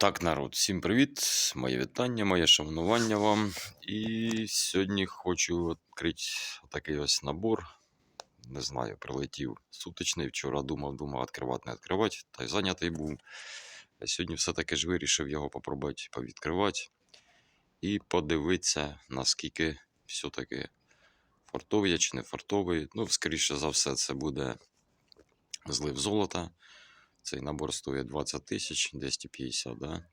Так, народ, всім привіт! Моє вітання, моє шанування вам. І сьогодні хочу відкрити такий ось набор. Не знаю, прилетів сутичний. Вчора думав, думав, відкривати, не відкривати, та й зайнятий був. А сьогодні все-таки ж вирішив його попробувати повідкривати. І подивитися, наскільки все-таки фартовий я чи не фартовий. Ну, скоріше за все, це буде злив золота. Цей набор стоїть 20 тисяч 250, да?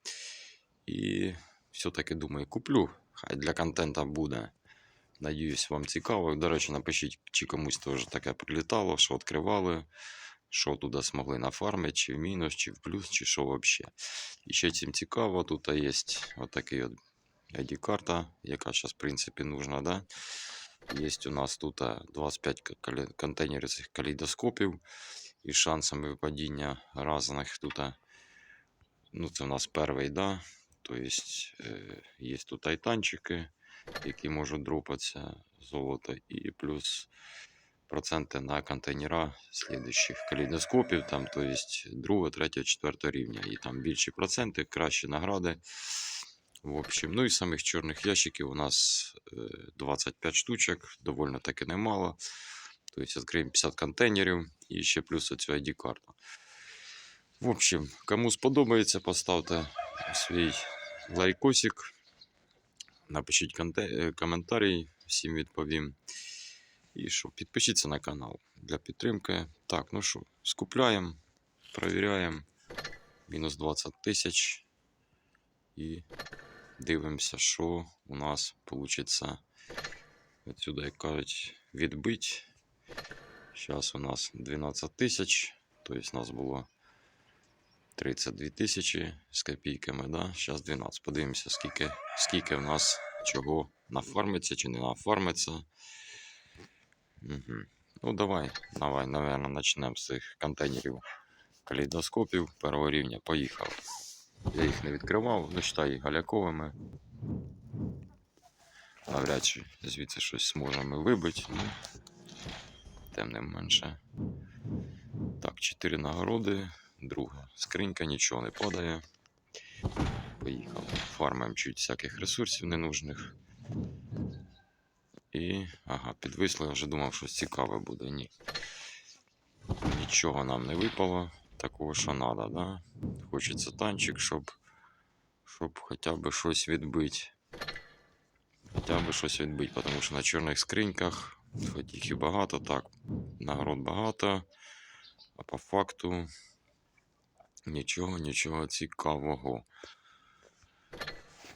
І все-таки думаю, куплю. Хай для контента буде. Надіюсь, вам цікаво. До речі, напишіть, чи комусь теж таке прилітало, що відкривали, що туди змогли нафармити, чи в мінус, чи в плюс, чи що взагалі. І ще цим цікаво, тут є отакий от ID-карта, яка зараз, в принципі, нужна, да? Є у нас тут 25 контейнерів цих калейдоскопів із шансами випадіння різних тут. Ну, це у нас перший, да. Тобто е, є тут тайтанчики, які можуть дропатися золото, і плюс проценти на контейнера слідуючих калейдоскопів, там, то есть другого, третього, четвертого рівня. І там більші проценти, кращі награди. В общем, ну і самих чорних ящиків у нас е, 25 штучок, довольно таки немало. Тобто відкриємо 50 контейнерів і ще плюс оцю ID-карту. В общем, кому сподобається, поставте свій лайкосик. Напишіть коментарі, всім відповім. І що, підпишіться на канал для підтримки. Так, ну що, скупляємо, перевіряємо. Мінус 20 тисяч. І дивимося, що у нас вийде. Отсюда, як кажуть, відбить. Зараз у нас 12 тисяч. Тобто у нас було 32 тисячі з копійками. Да? Зараз 12. Подивимося, скільки, скільки в нас чого нафармиться чи не нафармиться. Угу. Ну, давай, давай, наверное, почнемо з цих контейнерів калейдоскопів першого рівня. Поїхав. Я їх не відкривав, ну, считай галяковими. Навряд чи звідси щось зможемо вибити. Тим не менше. Так, 4 нагороди. Друга скринька, нічого не падає. Поїхали. Фармимо чуть всяких ресурсів ненужних. І. Ага, підвисли, я вже думав, щось цікаве буде. Ні. Нічого нам не випало. Такого, що треба, да? Хочеться танчик, щоб, щоб хоча б щось відбити. Хоча б щось відбити, тому що на чорних скриньках, і багато, так, нагород багато, а по факту нічого, нічого цікавого.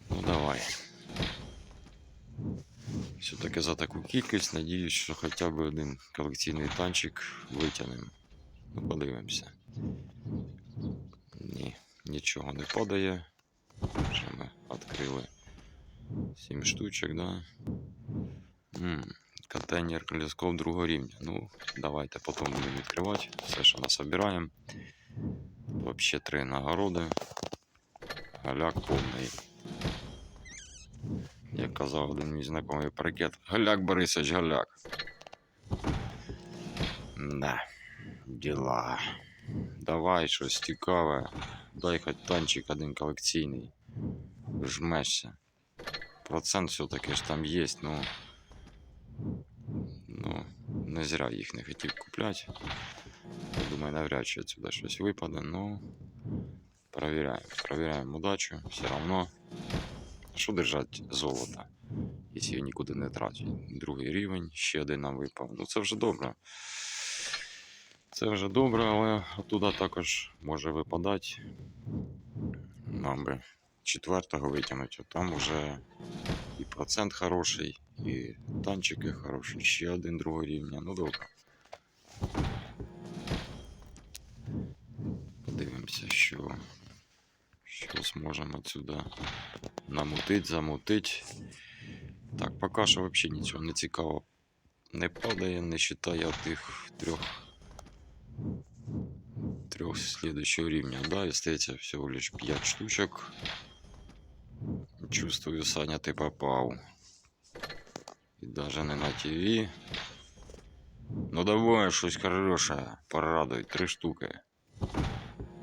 Ну давай. Все-таки за таку кількість надіюсь, що хоча б один колекційний танчик витягнемо. Ну, подивимося. Ні, нічого не падає. Вже ми відкрили 7 штучок, да? М, контейнер колесков другого рівня. Ну, давайте потім будемо відкривати все, що насобираємо. Вообще три нагороди. Галяк повний. Як казав один мій знайомий паркет. Галяк Борисович, галяк. Да, діла. Давай щось цікаве. Дай хоч танчик один колекційний. Жмешся. Процент все-таки ж там є, ну. Ну, не зря їх не хотів купляти. Думаю, навряд чи отсюда щось випаде, ну. Проверяем. Проверяем удачу. Все равно. Що держать золото, якщо я нікуди не трачу. Другий рівень, ще один нам випав. Ну це вже добре. Це вже добре, але оттуда також може випадати. Нам би четвертого витягнути, а там вже і процент хороший, і танчики хороші, ще один другого рівня. Ну добре. Подивимося, що, що зможемо отсюда намутить, замутить. Так, поки що взагалі нічого не цікаво не падає, не вважає тих трьох трех следующего рівня. Да, и остается всего лишь 5 штучок. Чувствую, Саня, ты попал. И даже не на ТВ. Ну давай, щось хорошее. Порадуй, три штуки.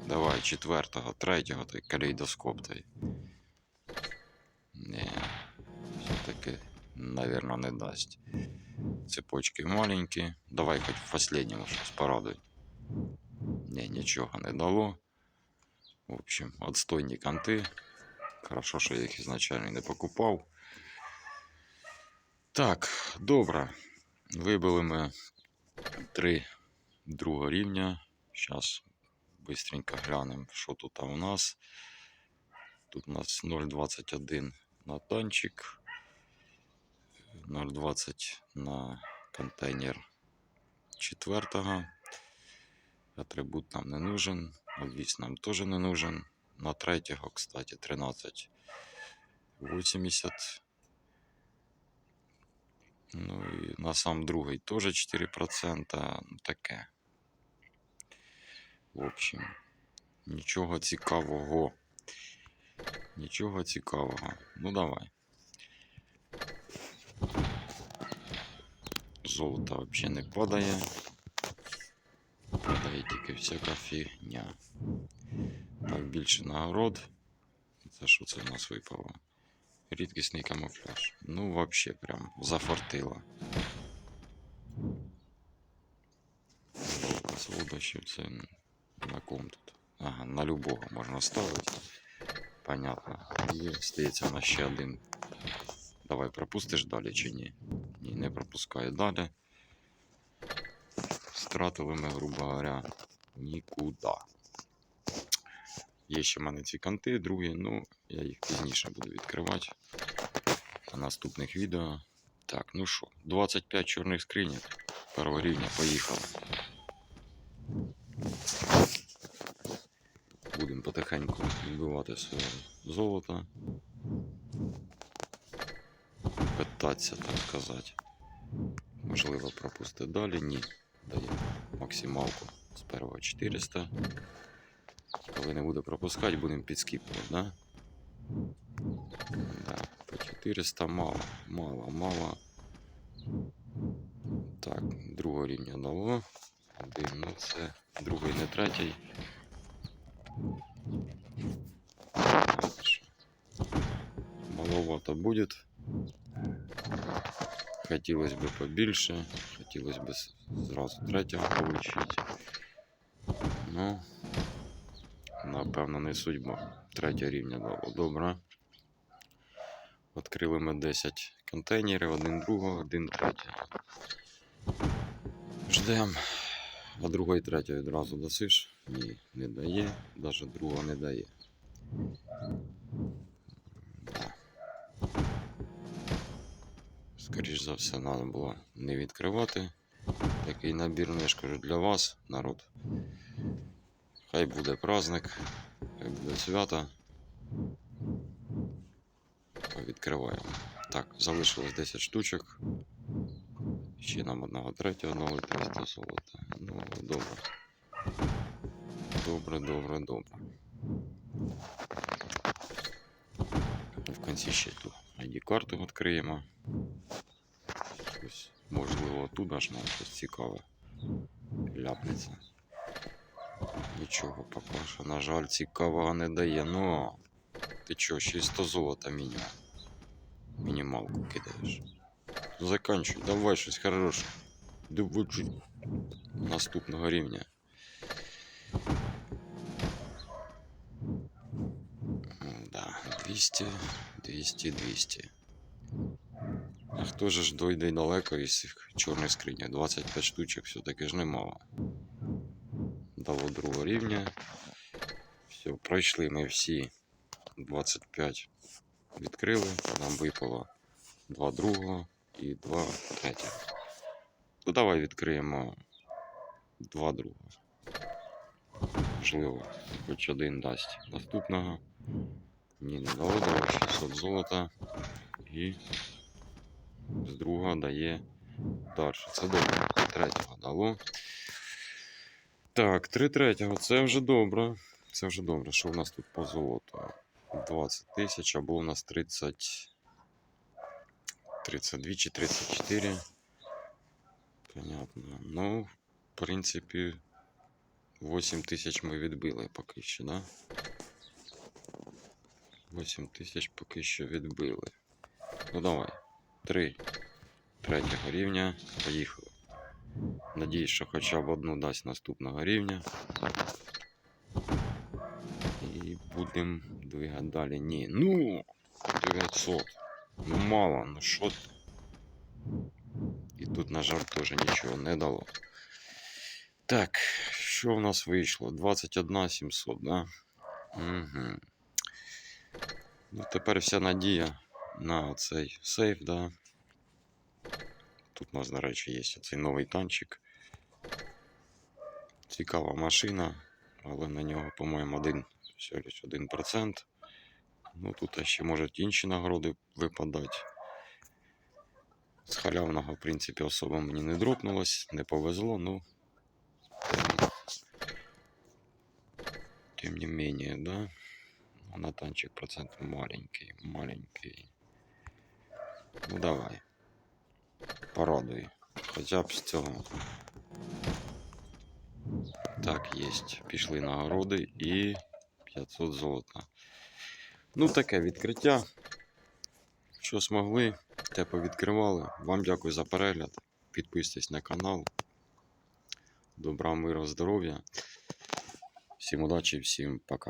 Давай, четвертого, третього, той калейдоскоп той. Ні. Все-таки, наверное, не дасть. Цепочки маленькі. Давай хоч в последньому щось порадуй. Ні, нічого не дало. В общем, отстойні канти. Хорошо, що я їх ізначально не покупав. Так, добре. Вибили ми три другого рівня. Зараз быстренько глянемо, що тут у нас. Тут у нас 0,21 на танчик, 0,20 на контейнер четвертого. Атрибут нам не нужен, обвіс нам теж не нужен. На третього, кстати, 13,80. Ну і на сам другий теж 4%. Ну, таке. В общем, нічого цікавого. Нічого цікавого. Ну давай. Золото взагалі не падає. Падає тільки всяка фігня. Так, більше нагород. Це що це в нас випало? Рідкісний камуфляж. Ну, вообще прям зафартило. Солодощів це на ком тут? Ага, на любого можна ставити. Понятно. І стається у нас ще один. Давай пропустиш далі чи ні? Ні, не пропускаю далі. Стратили ми, грубо говоря, нікуди. Є ще в мене ці канти, другі, ну, я їх пізніше буду відкривати на наступних відео. Так, ну що, 25 чорних скриньок. Першого рівня, поїхали. Будемо потихеньку відбивати своє золото. Питатися, так сказати. Можливо, пропустити далі. Ні. Дає максималку з першого 400. Коли не буде пропускати, будемо підскіпувати, да? Да, по 400 мало, мало, мало. Так, другого рівня дало. Один, ну це другий, не третій. Маловато буде. Хотілося б побільше, хотілося б с- зразу третього отримати. Ну, Напевно, не судьба. Третього рівня дало. Добре. Відкрили ми 10 контейнерів, один другого, один третього. Ждем. А другого і відразу досиш? Ні, не дає. Навіть другого не дає. Да. Скоріш за все, треба було не відкривати. Такий набір, ну, я ж кажу, для вас, народ. Хай буде праздник, хай буде свято. Відкриваємо. Так, залишилось 10 штучок. Ще нам одного третього, одного 300 золота. Ну, добре. Добре, добре, добре. В кінці ще ту ID-карту відкриємо. Щось, можливо, туди ж нам щось цікаве ляпнеться. Нічого що, на жаль, цікавого не дає. Ну, ти чо, ще й 100 золота мінімум. Мінімалку кидаєш. Заканчуй, давай щось хороше. Щось наступного рівня. Да, 200, 200, 200. А хто ж дойде далеко із цих чорних скриньок? 25 штучок все-таки ж немало. Дало другого рівня. Все, пройшли ми всі 25 відкрили. Нам випало два другого і два третього. Ну давай відкриємо два другого. Можливо, хоч один дасть наступного. Ні, не дало, давай 600 золота. І з другого дає далі. Це добре. Третього дало. Так, три третього. Це вже добре. Це вже добре. Що в нас тут по золоту? 20 тисяч, або у нас 30. 32 чи 34. Понятно. Ну, в принципі, 8 тисяч ми відбили поки що, да? 8 тисяч поки що відбили. Ну давай. Три. Третього рівня. Поїхали. Надіюсь, що хоча б одну дасть наступного рівня. І будемо двигати далі. Ні. Ну! 900. Ну мало, ну що ти? І тут, на жаль, теж нічого не дало. Так, що в нас вийшло? 21 700, да? Угу. Ну, тепер вся надія на цей сейф, да. Тут у нас, до речі, є цей новий танчик. Цікава машина, але на нього, по-моєму, один, всього лиш 1%. Ну, тут ще можуть інші нагороди випадати. З халявного, в принципі, особо мені не дропнулось, не повезло, ну. Тем не менее, да. На танчик процент маленький, маленький. Ну давай. Порадуй. Хоча б з цього. Так, єсть. Пішли нагороди і 500 золота. Ну, таке відкриття. Що змогли, те повідкривали. Вам дякую за перегляд. Підписуйтесь на канал. Добра, миру, здоров'я. Всім удачі, всім пока.